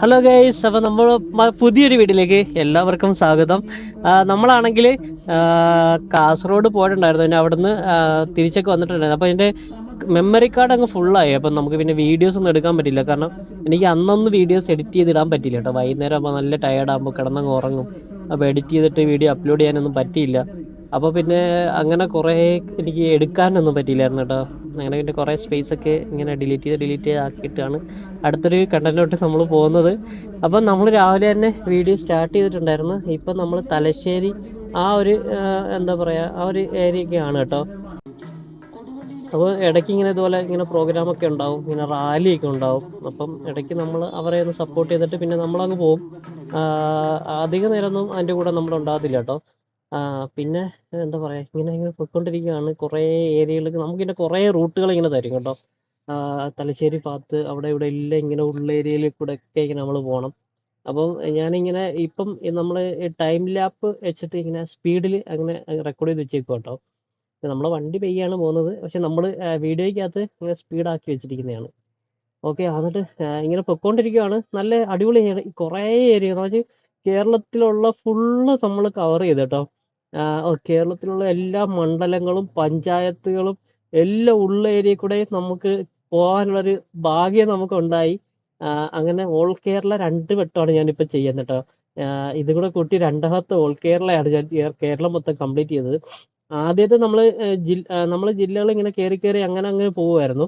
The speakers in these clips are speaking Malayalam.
ഹലോ ഗൈസ് അപ്പോൾ നമ്മൾ പുതിയൊരു വീട്ടിലേക്ക് എല്ലാവർക്കും സ്വാഗതം. നമ്മളാണെങ്കിൽ കാസർഗോഡ് പോയിട്ടുണ്ടായിരുന്നു. പിന്നെ അവിടുന്ന് തിരിച്ചൊക്കെ വന്നിട്ടുണ്ടായിരുന്നു. അപ്പോൾ എന്റെ മെമ്മറി കാർഡ് അങ്ങ് ഫുള്ളായി അപ്പം നമുക്ക് പിന്നെ വീഡിയോസ് ഒന്നും എടുക്കാൻ പറ്റില്ല. കാരണം എനിക്ക് അന്നൊന്ന് വീഡിയോസ് എഡിറ്റ് ചെയ്ത് ഇടാൻ പറ്റില്ല കേട്ടോ. വൈകുന്നേരം ആകുമ്പോൾ നല്ല ടയർഡാകുമ്പോൾ കിടന്നങ്ങ് ഉറങ്ങും. അപ്പോൾ എഡിറ്റ് ചെയ്തിട്ട് വീഡിയോ അപ്ലോഡ് ചെയ്യാനൊന്നും പറ്റിയില്ല. അപ്പോൾ പിന്നെ അങ്ങനെ കുറേ എനിക്ക് എടുക്കാനൊന്നും പറ്റിയില്ലായിരുന്നു കേട്ടോ. അങ്ങനെ പിന്നെ കുറേ സ്പേസ് ഒക്കെ ഇങ്ങനെ ഡിലീറ്റ് ചെയ്ത് ഡിലീറ്റ് ചെയ്ത് ആക്കിയിട്ടാണ് അടുത്തൊരു കണ്ടന്റിലോട്ട് നമ്മൾ പോകുന്നത്. അപ്പം നമ്മൾ രാവിലെ തന്നെ വീഡിയോ സ്റ്റാർട്ട് ചെയ്തിട്ടുണ്ടായിരുന്നു. ഇപ്പം നമ്മൾ തലശ്ശേരി ആ ഒരു എന്താ പറയുക ആ ഒരു ഏരിയയൊക്കെയാണ് കേട്ടോ. അപ്പോൾ ഇടയ്ക്ക് ഇങ്ങനെ ഇതുപോലെ ഇങ്ങനെ പ്രോഗ്രാമൊക്കെ ഉണ്ടാവും. ഇങ്ങനെ റാലി ഒക്കെ ഉണ്ടാവും. അപ്പം ഇടയ്ക്ക് നമ്മൾ അവരെ ഒന്ന് സപ്പോർട്ട് ചെയ്തിട്ട് പിന്നെ നമ്മളങ്ങ് പോകും അധിക നേരമൊന്നും അതിന്റെ കൂടെ നമ്മൾ ഉണ്ടാകത്തില്ല കേട്ടോ. ആ, പിന്നെ എന്താ പറയുക ഇങ്ങനെ ഇങ്ങനെ പോയിക്കൊണ്ടിരിക്കുകയാണ് കുറേ നമുക്ക് നമുക്കിങ്ങനെ കുറേ റൂട്ടുകൾ ഇങ്ങനെ തരും കേട്ടോ. തലശ്ശേരി ഭാഗത്ത് അവിടെ ഇവിടെ എല്ലാം ഇങ്ങനെ ഉള്ള ഏരിയയിൽ കൂടെ ഒക്കെ ഇങ്ങനെ നമ്മൾ പോകണം അപ്പം ഞാനിങ്ങനെ ഇപ്പം നമ്മൾ ടൈം ലാപ്പ് വെച്ചിട്ട് ഇങ്ങനെ സ്പീഡിൽ അങ്ങനെ റെക്കോർഡ് ചെയ്ത് വെച്ചേക്കും കേട്ടോ. നമ്മളെ വണ്ടി പെയ്യാണ് പോകുന്നത്. പക്ഷെ നമ്മൾ വീഡിയോയ്ക്കകത്ത് ഇങ്ങനെ സ്പീഡാക്കി വെച്ചിരിക്കുന്നതാണ്. ഓക്കെ എന്നിട്ട് ഇങ്ങനെ പൊയ്ക്കൊണ്ടിരിക്കുകയാണ് നല്ല അടിപൊളി കുറേ ഏരിയ. എന്ന് കേരളത്തിലുള്ള ഫുള്ള് നമ്മൾ കവർ ചെയ്ത് കേട്ടോ. ആ, ഓ, കേരളത്തിലുള്ള എല്ലാ മണ്ഡലങ്ങളും പഞ്ചായത്തുകളും എല്ലാം ഉള്ള ഏരിയ കൂടെ നമുക്ക് പോകാനുള്ളൊരു ഭാഗ്യം നമുക്കുണ്ടായി. അങ്ങനെ ഓൾ കേരള രണ്ട് വട്ടമാണ് ഞാനിപ്പോൾ ചെയ്യുന്നത് കേട്ടോ ആ, ഇത് കൂടെ കൂട്ടി രണ്ടാമത്തെ ഓൾ കേരളയാണ് ഞാൻ കേരളം മൊത്തം കംപ്ലീറ്റ് ചെയ്തത്. ആദ്യത്തെ നമ്മൾ നമ്മൾ ജില്ലകൾ ഇങ്ങനെ കേറി കേറി അങ്ങനെ അങ്ങനെ പോകുമായിരുന്നു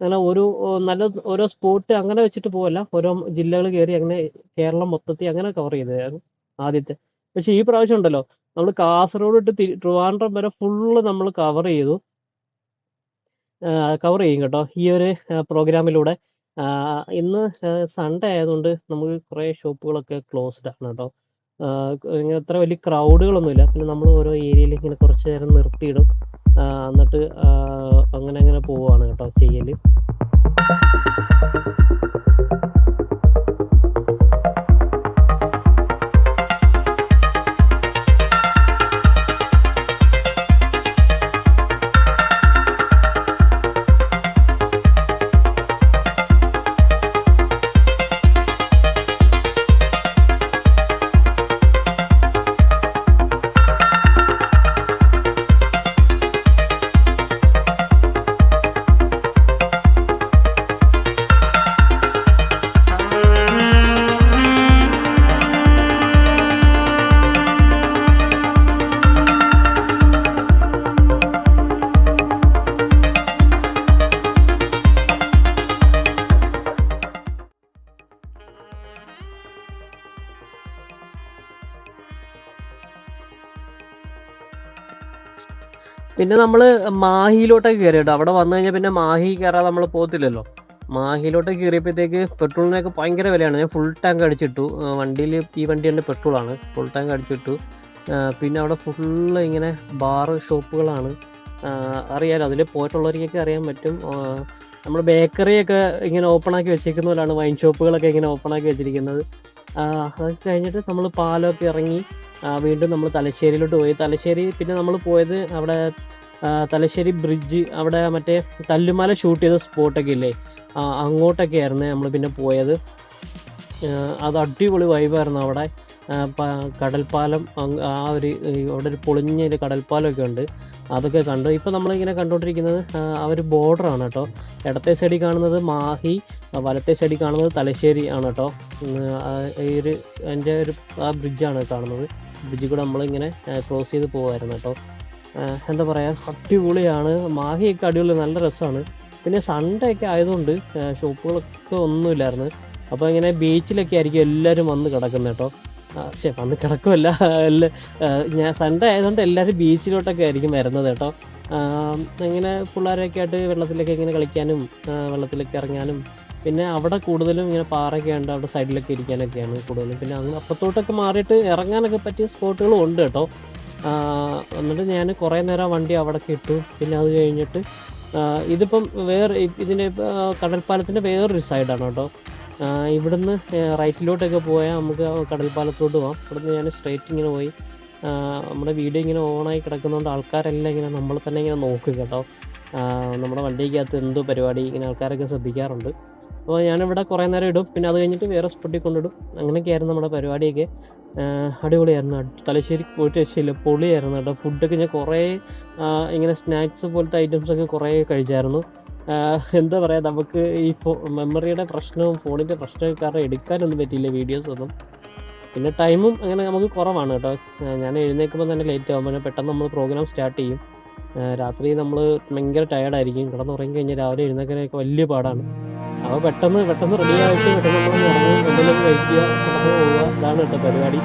അങ്ങനെ ഒരു നല്ല ഓരോ സ്പോട്ട് അങ്ങനെ വെച്ചിട്ട് പോവല്ല. ഓരോ ജില്ലകൾ കേറി അങ്ങനെ കേരളം മൊത്തത്തിൽ അങ്ങനെ കവർ ചെയ്തതായിരുന്നു ആദ്യത്തെ. പക്ഷേ ഈ പ്രാവശ്യം ഉണ്ടല്ലോ നമ്മൾ കാസർഗോഡ് ടു ട്രിവാൻഡ്രം വരെ ഫുള്ള് നമ്മൾ കവർ ചെയ്തു. കവർ ചെയ്യും കേട്ടോ ഈ ഒരു പ്രോഗ്രാമിലൂടെ ഇന്ന് സൺഡേ ആയതുകൊണ്ട് നമുക്ക് കുറേ ഷോപ്പുകളൊക്കെ ക്ലോസ്ഡ് ആണ് കേട്ടോ. ഇങ്ങനെ അത്ര വലിയ ക്രൗഡുകളൊന്നുമില്ല പിന്നെ നമ്മൾ ഓരോ ഏരിയയിൽ ഇങ്ങനെ കുറച്ച് നേരം നിർത്തിയിടും. എന്നിട്ട് അങ്ങനെ അങ്ങനെ പോവുകയാണ് കേട്ടോ ചെയ്യൽ. പിന്നെ നമ്മൾ മാഹിയിലോട്ടൊക്കെ കയറി കേട്ടോ അവിടെ വന്നു കഴിഞ്ഞാൽ പിന്നെ മാഹി കയറാതെ നമ്മൾ പോകത്തില്ലല്ലോ? മാഹിയിലോട്ട് കയറിയപ്പോഴത്തേക്ക് പെട്രോളിനൊക്കെ ഭയങ്കര വിലയാണ്. ഞാൻ ഫുൾ ടാങ്ക് അടിച്ചിട്ടു. വണ്ടിയിൽ ഈ വണ്ടി തന്നെ പെട്രോളാണ്. Full tank അടിച്ചിട്ടു. പിന്നെ അവിടെ ഫുള്ള് ഇങ്ങനെ ബാറ് ഷോപ്പുകളാണ് അറിയാലോ അതിൽ പോയിട്ടുള്ളവർക്കൊക്കെ അറിയാൻ പറ്റും. നമ്മൾ ബേക്കറിയൊക്കെ ഇങ്ങനെ ഓപ്പൺ ആക്കി വെച്ചേക്കുന്ന വൈൻ ഷോപ്പുകളൊക്കെ ഇങ്ങനെ ഓപ്പൺ ആക്കി വെച്ചിരിക്കുന്നത്. അത് കഴിഞ്ഞിട്ട് നമ്മൾ പാലമൊക്കെ ഇറങ്ങി വീണ്ടും നമ്മൾ തലശ്ശേരിയിലോട്ട് പോയി. തലശ്ശേരി പിന്നെ നമ്മൾ പോയത് അവിടെ തലശ്ശേരി ബ്രിഡ്ജ് അവിടെ മറ്റേ തല്ലുമല ഷൂട്ട് ചെയ്ത സ്പോട്ടൊക്കെ ഇല്ലേ? അങ്ങോട്ടൊക്കെ ആയിരുന്നു നമ്മൾ പിന്നെ പോയത്. അത് അടിപൊളി വൈബായിരുന്നു അവിടെ. കടൽപ്പാലം ആ ഒരു അവിടെ ഒരു പൊളിഞ്ഞ ഒരു കടൽപ്പാലമൊക്കെ ഉണ്ട്. അതൊക്കെ കണ്ടു. ഇപ്പോൾ നമ്മളിങ്ങനെ കണ്ടുകൊണ്ടിരിക്കുന്നത് ആ, ഒരു ബോർഡറാണ് കേട്ടോ. ഇടത്തെ സൈഡിൽ കാണുന്നത് മാഹി വലത്തെ സൈഡിൽ കാണുന്നത് തലശ്ശേരി ആണ് കേട്ടോ. ഈ ഒരു എന്റെ ഒരു ആ ബ്രിഡ്ജാണ് കാണുന്നത്. ബ്രിഡ്ജിൽ കൂടെ നമ്മളിങ്ങനെ ക്രോസ് ചെയ്ത് പോകുമായിരുന്നു കേട്ടോ. എന്താ പറയുക അടിപൊളിയാണ്. മാഹിയൊക്കെ അടിപൊളി നല്ല രസമാണ്. പിന്നെ സൺഡേ ഒക്കെ ആയതുകൊണ്ട് ഷോപ്പുകളൊക്കെ ഒന്നുമില്ലായിരുന്നു അപ്പോൾ ഇങ്ങനെ ബീച്ചിലൊക്കെ ആയിരിക്കും എല്ലാവരും വന്ന് കിടക്കുന്നത് കേട്ടോ. പക്ഷേ വന്ന് കിടക്കുമല്ല ഞാൻ സൺഡേ ആയതുകൊണ്ട് എല്ലാവരും ബീച്ചിലോട്ടൊക്കെ ആയിരിക്കും വരുന്നത് കേട്ടോ. ഇങ്ങനെ പിള്ളേരൊക്കെ ആയിട്ട് വെള്ളത്തിലൊക്കെ ഇങ്ങനെ കളിക്കാനും വെള്ളത്തിലൊക്കെ ഇറങ്ങാനും പിന്നെ അവിടെ കൂടുതലും ഇങ്ങനെ പാറയൊക്കെ ഉണ്ട് അവിടെ സൈഡിലൊക്കെ ഇരിക്കാനൊക്കെയാണ് കൂടുതലും. പിന്നെ അങ്ങ് അപ്പുറത്തോട്ടൊക്കെ മാറിയിട്ട് ഇറങ്ങാനൊക്കെ പറ്റിയ സ്പോട്ടുകളും ഉണ്ട് കേട്ടോ. എന്നിട്ട് ഞാൻ കുറേ നേരം വണ്ടി അവിടെ ഇട്ടു. പിന്നെ അത് കഴിഞ്ഞിട്ട് ഇതിപ്പം വേറെ ഇതിന്റെ കടൽപ്പാലത്തിന്റെ വേറൊരു സൈഡാണ് കേട്ടോ. ഇവിടുന്ന് റൈറ്റിലോട്ടൊക്കെ പോയാൽ നമുക്ക് കടൽപ്പാലത്തോട്ട് പോകാം ഇവിടുന്ന് ഞാൻ സ്ട്രേറ്റ് ഇങ്ങനെ പോയി. നമ്മുടെ വീഡിയോ ഇങ്ങനെ ഓണായി കിടക്കുന്നതുകൊണ്ട് ആൾക്കാരെല്ലാം ഇങ്ങനെ നമ്മൾ തന്നെ ഇങ്ങനെ നോക്കും കേട്ടോ. നമ്മുടെ വണ്ടിക്കകത്ത് എന്തോ പരിപാടി ഇങ്ങനെ ആൾക്കാരൊക്കെ ശ്രദ്ധിക്കാറുണ്ട്. അപ്പോൾ ഞാനിവിടെ കുറേ നേരം ഇടും. പിന്നെ അത് കഴിഞ്ഞിട്ട് വേറെ സ്പോട്ടിൽ കൊണ്ടിടും. അങ്ങനെയൊക്കെയായിരുന്നു നമ്മുടെ പരിപാടിയൊക്കെ. അടിപൊളിയായിരുന്നു. അടി- തലശ്ശേരി പോയിട്ട് രക്ഷയില്ല. പൊളിയായിരുന്നു കേട്ടോ. ഫുഡൊക്കെ ഞാൻ കുറേ ഇങ്ങനെ സ്നാക്സ് പോലത്തെ ഐറ്റംസ് ഒക്കെ കുറേ കഴിച്ചായിരുന്നു. എന്താ പറയുക നമുക്ക് ഈ ഫോ മെമ്മറിയുടെ പ്രശ്നവും ഫോണിന്റെ പ്രശ്നമൊക്കെ കാരണം എടുക്കാനൊന്നും പറ്റിയില്ല വീഡിയോസ് ഒന്നും. പിന്നെ ടൈമും അങ്ങനെ നമുക്ക് കുറവാണ് കേട്ടോ. ഞാൻ എഴുന്നേൽക്കുമ്പോൾ തന്നെ ലേറ്റ് ആകുമ്പോൾ പെട്ടെന്ന് നമ്മൾ പ്രോഗ്രാം സ്റ്റാർട്ട് ചെയ്യും. രാത്രി നമ്മൾ ഭയങ്കര ടയർഡായിരിക്കും കിടന്നുറങ്ങി കഴിഞ്ഞാൽ രാവിലെ എഴുന്നേൽക്കാനൊക്കെ വലിയ പാടാണ്. അപ്പോൾ പെട്ടെന്ന് പെട്ടെന്ന് റെഡി ആയിട്ട് പെട്ടെന്ന് നമ്മൾ ഇറങ്ങി എന്തെങ്കിലും കഴിക്കുക പെട്ടെന്ന് പോവുക ഇതാണ് കേട്ടോ പരിപാടി.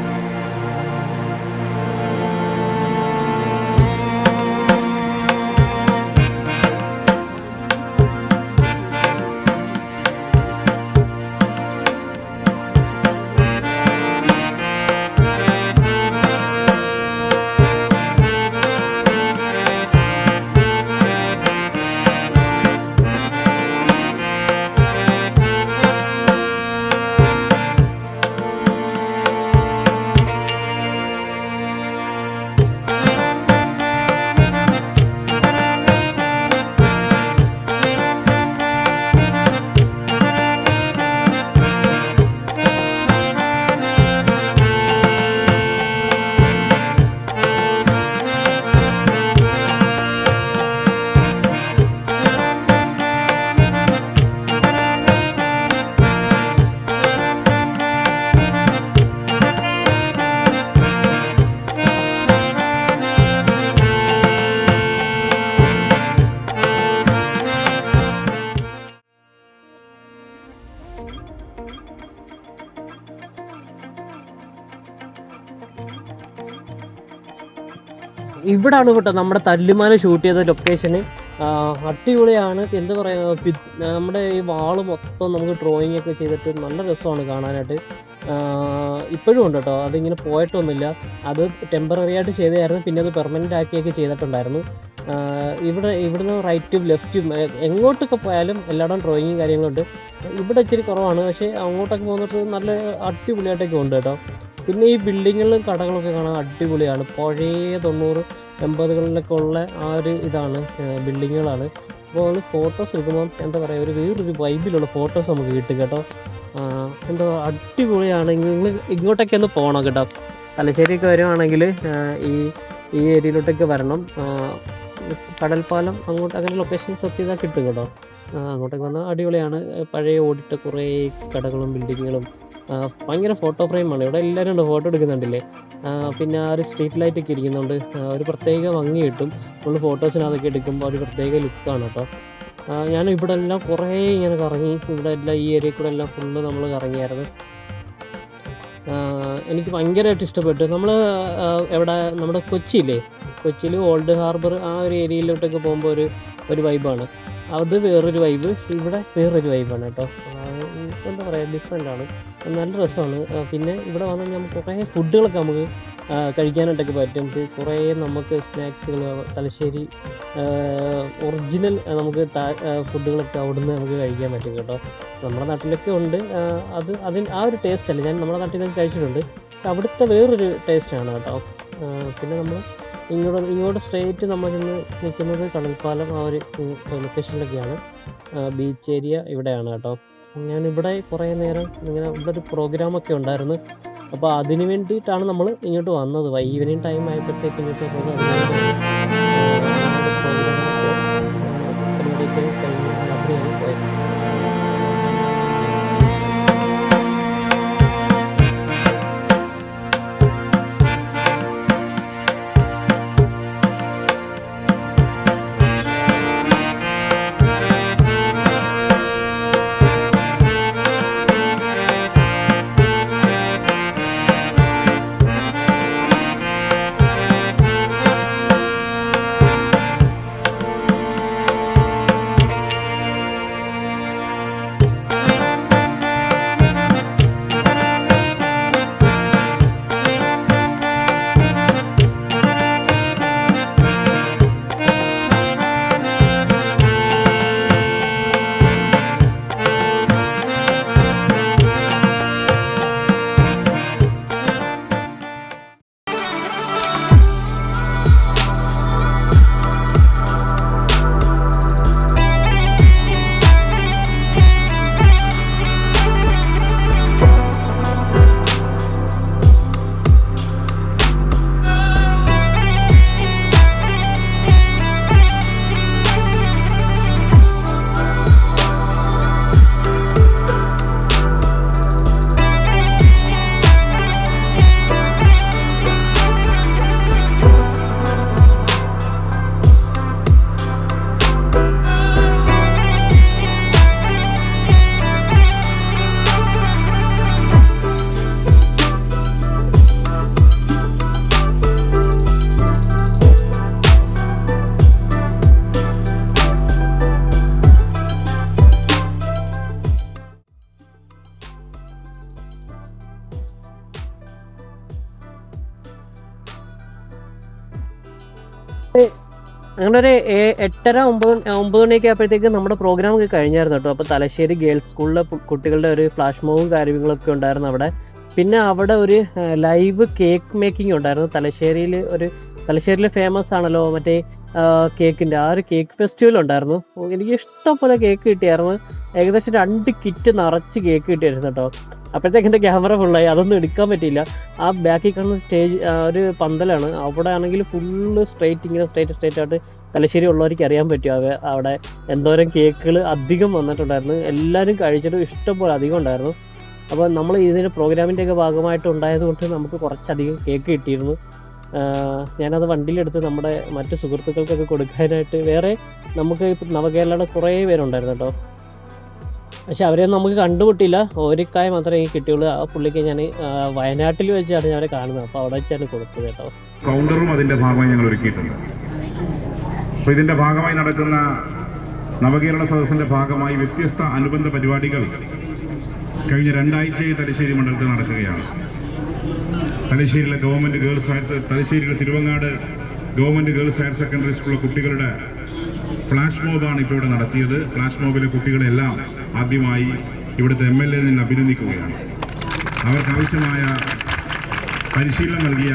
ഇവിടാണ് കേട്ടോ നമ്മുടെ തല്ലുമാല ഷൂട്ട് ചെയ്ത ലൊക്കേഷന് അടിപൊളിയാണ്. എന്താ പറയുക നമ്മുടെ ഈ വാൾ മൊത്തം നമുക്ക് ഡ്രോയിങ് ഒക്കെ ചെയ്തിട്ട് നല്ല രസമാണ് കാണാനായിട്ട്. ഇപ്പോഴും ഉണ്ട് കേട്ടോ. അതിങ്ങനെ പോയിട്ടൊന്നുമില്ല. അത് ടെമ്പററി ആയിട്ട് ചെയ്തായിരുന്നു പിന്നെ അത് പെർമനന്റ് ആക്കിയൊക്കെ ചെയ്തിട്ടുണ്ടായിരുന്നു. ഇവിടെ ഇവിടുന്ന് റൈറ്റും ലെഫ്റ്റും എങ്ങോട്ടൊക്കെ പോയാലും എല്ലായിടവും ഡ്രോയിങ്ങും കാര്യങ്ങളുണ്ട് ഇവിടെ ഇച്ചിരി കുറവാണ്. പക്ഷേ അങ്ങോട്ടൊക്കെ പോകുന്നിട്ട് നല്ല അടിപൊളിയായിട്ടൊക്കെ ഉണ്ട് കേട്ടോ. പിന്നെ ഈ ബിൽഡിങ്ങുകളും കടകളൊക്കെ കാണാൻ അടിപൊളിയാണ്. പഴയ തൊണ്ണൂറ് എൺപതുകളിലൊക്കെ ഉള്ള ആ ഒരു ഇതാണ് ബിൽഡിങ്ങുകളാണ്. അപ്പോൾ നമ്മൾ ഫോട്ടോസ് എടുക്കുമ്പോൾ എന്താ പറയുക ഒരു വേറൊരു വൈബിലുള്ള ഫോട്ടോസ് നമുക്ക് കിട്ടും കേട്ടോ. എന്താ അടിപൊളിയാണ്. നിങ്ങൾ ഇങ്ങോട്ടൊക്കെ ഒന്ന് പോകണം കേട്ടോ. തലശ്ശേരിയൊക്കെ വരുവാണെങ്കിൽ ഈ ഈ ഏരിയയിലോട്ടൊക്കെ വരണം. കടൽപ്പാലം അങ്ങോട്ട് അങ്ങനെ ലൊക്കേഷൻ സെർച്ച് ചെയ്താൽ കിട്ടും കേട്ടോ. അങ്ങോട്ടൊക്കെ വന്നാൽ അടിപൊളിയാണ്. പഴയ ഓടിട്ട കുറേ കടകളും ബിൽഡിങ്ങുകളും ഭയങ്കര ഫോട്ടോ ഫ്രെയിമാണ് ഇവിടെ എല്ലാവരും ഉണ്ട് ഫോട്ടോ എടുക്കുന്നുണ്ടല്ലേ? പിന്നെ ആ ഒരു സ്ട്രീറ്റ് ലൈറ്റ് ഒക്കെ ഇരിക്കുന്നുണ്ട്. ഒരു പ്രത്യേക ഭംഗി കിട്ടും. നമ്മൾ ഫോട്ടോസിനകത്തൊക്കെ എടുക്കുമ്പോൾ ഒരു പ്രത്യേക ലുക്കാണ് കേട്ടോ ഞാൻ ഇവിടെ എല്ലാം കുറേ ഇങ്ങനെ കറങ്ങി ഇവിടെ എല്ലാം ഈ ഏരിയ കൂടെ എല്ലാം ഫുള്ള് നമ്മൾ കറങ്ങിയായിരുന്നു. എനിക്ക് ഭയങ്കരമായിട്ട് ഇഷ്ടപ്പെട്ടു. നമ്മൾ എവിടെ നമ്മുടെ കൊച്ചിയില്ലേ? കൊച്ചിയിൽ ഓൾഡ് ഹാർബർ ആ ഒരു ഏരിയയിലോട്ടൊക്കെ പോകുമ്പോൾ ഒരു ഒരു വൈബാണ് അത് വേറൊരു വൈബ് ഇവിടെ വേറൊരു വൈബാണ് കേട്ടോ എന്താ പറയുക ഡിഫറെന്റ് ആണ്. നല്ല രസമാണ്. പിന്നെ ഇവിടെ വന്നാൽ നമുക്ക് കുറേ ഫുഡുകളൊക്കെ നമുക്ക് കഴിക്കാനായിട്ടൊക്കെ പറ്റും. കുറേ നമുക്ക് സ്നാക്സുകൾ തലശ്ശേരി ഒറിജിനൽ നമുക്ക് ഫുഡുകളൊക്കെ അവിടുന്ന് നമുക്ക് കഴിക്കാൻ പറ്റും കേട്ടോ. നമ്മുടെ നാട്ടിലൊക്കെ ഉണ്ട്. അത് അതിന് ആ ഒരു ടേസ്റ്റ് അല്ല. ഞാൻ നമ്മുടെ നാട്ടിൽ നിന്ന് കഴിച്ചിട്ടുണ്ട്. അവിടുത്തെ വേറൊരു ടേസ്റ്റാണ് കേട്ടോ. പിന്നെ നമ്മൾ ഇങ്ങോട്ട് ഇങ്ങോട്ട് സ്ട്രേറ്റ് നമ്മൾ ഇന്ന് നിൽക്കുന്നത് കടൽപ്പാലം ആ ഒരു ലൊക്കേഷനിലൊക്കെയാണ് ബീച്ച് ഏരിയ ഇവിടെയാണ് കേട്ടോ. ഞാൻ ഇവിടെ കുറേ നേരം ഇങ്ങനെ ഇവിടെ ഒരു പ്രോഗ്രാമൊക്കെ ഉണ്ടായിരുന്നു. അപ്പോൾ അതിന് വേണ്ടിയിട്ടാണ് നമ്മൾ ഇങ്ങോട്ട് വന്നത്. വൈ ഈവനിങ് ടൈം ആയപ്പോഴത്തേക്ക് ഇങ്ങോട്ട് പരിപാടിയൊക്കെ കഴിഞ്ഞ് രാത്രിയാണ് പോയത്. ഏ- എട്ടര ഒമ്പത് ഒമ്പത് മണിയൊക്കെ ആയപ്പോഴത്തേക്ക് നമ്മുടെ പ്രോഗ്രാം ഒക്കെ കഴിഞ്ഞായിരുന്നു കേട്ടോ. അപ്പോൾ തലശ്ശേരി ഗേൾസ് സ്കൂളിലെ കുട്ടികളുടെ ഒരു ഫ്ലാഷ് മോവും കാര്യങ്ങളൊക്കെ ഉണ്ടായിരുന്നു അവിടെ. പിന്നെ അവിടെ ഒരു ലൈവ് കേക്ക് മേക്കിംഗ് ഉണ്ടായിരുന്നു. തലശ്ശേരിയിൽ ഒരു തലശ്ശേരിയിൽ ഫേമസ് ആണല്ലോ മറ്റേ കേക്കിന്റെ ആ ഒരു കേക്ക് ഫെസ്റ്റിവൽ ഉണ്ടായിരുന്നു. എനിക്ക് ഇഷ്ടം പോലെ കേക്ക് കിട്ടിയായിരുന്നു. ഏകദേശം രണ്ട് കിറ്റ് നിറച്ച് കേക്ക് കിട്ടിയായിരുന്നു കേട്ടോ. അപ്പോഴത്തേക്ക് എന്റെ ക്യാമറ ഫുള്ളായി അതൊന്നും എടുക്കാൻ പറ്റിയില്ല. ആ ബാക്കിൽ കാണുന്ന സ്റ്റേജ് ഒരു പന്തലാണ്. അവിടെ ആണെങ്കിൽ ഫുള്ള് സ്ട്രേറ്റ് ഇങ്ങനെ സ്ട്രേറ്റ് സ്ട്രേറ്റ് ആയിട്ട് തലശ്ശേരി ഉള്ളവർക്ക് അറിയാൻ പറ്റും. അവ അവിടെ എന്തോരം കേക്കുകൾ അധികം വന്നിട്ടുണ്ടായിരുന്നു. എല്ലാവരും കഴിച്ചിട്ട് ഇഷ്ടം പോലെ അധികം ഉണ്ടായിരുന്നു. അപ്പോൾ നമ്മൾ ഇതിന്റെ പ്രോഗ്രാമിന്റെയൊക്കെ ഭാഗമായിട്ട് ഉണ്ടായത് കൊണ്ട് നമുക്ക് കുറച്ചധികം കേക്ക് കിട്ടിയിരുന്നു. ഞാനത് വണ്ടിയിലെടുത്ത് നമ്മുടെ മറ്റു സുഹൃത്തുക്കൾക്കൊക്കെ കൊടുക്കാനായിട്ട് വേറെ നമുക്ക് ഇപ്പം നവകേരളയുടെ കുറേ പേരുണ്ടായിരുന്നു കേട്ടോ. പക്ഷെ അവരെ നമുക്ക് കണ്ടുപിട്ടില്ല ഒരിക്കായ മാത്രമേ എനിക്ക് കിട്ടിയുള്ളൂ. ആ പുള്ളിക്ക് ഞാൻ വയനാട്ടിൽ വെച്ചാണ് ഞാൻ കാണുന്നത്. അപ്പോൾ അവിടെ വെച്ചാണ് കൊടുത്തത് കേട്ടോ. കൗണ്ടറും അതിന്റെ ഭാഗമായി ഞങ്ങൾ ഒരുക്കിയിട്ടുണ്ട്. അപ്പോൾ ഇതിന്റെ ഭാഗമായി നടക്കുന്ന നവകേരള സദസ്സിന്റെ ഭാഗമായി വ്യത്യസ്ത അനുബന്ധ പരിപാടികൾ കഴിഞ്ഞ രണ്ടാഴ്ചയായി തലശ്ശേരി മണ്ഡലത്തിൽ നടക്കുകയാണ്. തലശ്ശേരിയിലെ ഗവൺമെന്റ് ഗേൾസ് ഹയർ തലശ്ശേരിയിലെ Thiruvangad government girls higher secondary സ്കൂളിലെ കുട്ടികളുടെ ഫ്ലാഷ് മോബാണ് ഇപ്പോൾ ഇവിടെ നടത്തിയത്. ഫ്ലാഷ് മോബിലെ കുട്ടികളെല്ലാം ആദ്യമായി ഇവിടുത്തെ എം എൽ എ നിന്ന് അഭിനന്ദിക്കുകയാണ്. അവർക്ക് ആവശ്യമായ പരിശീലനം നൽകിയ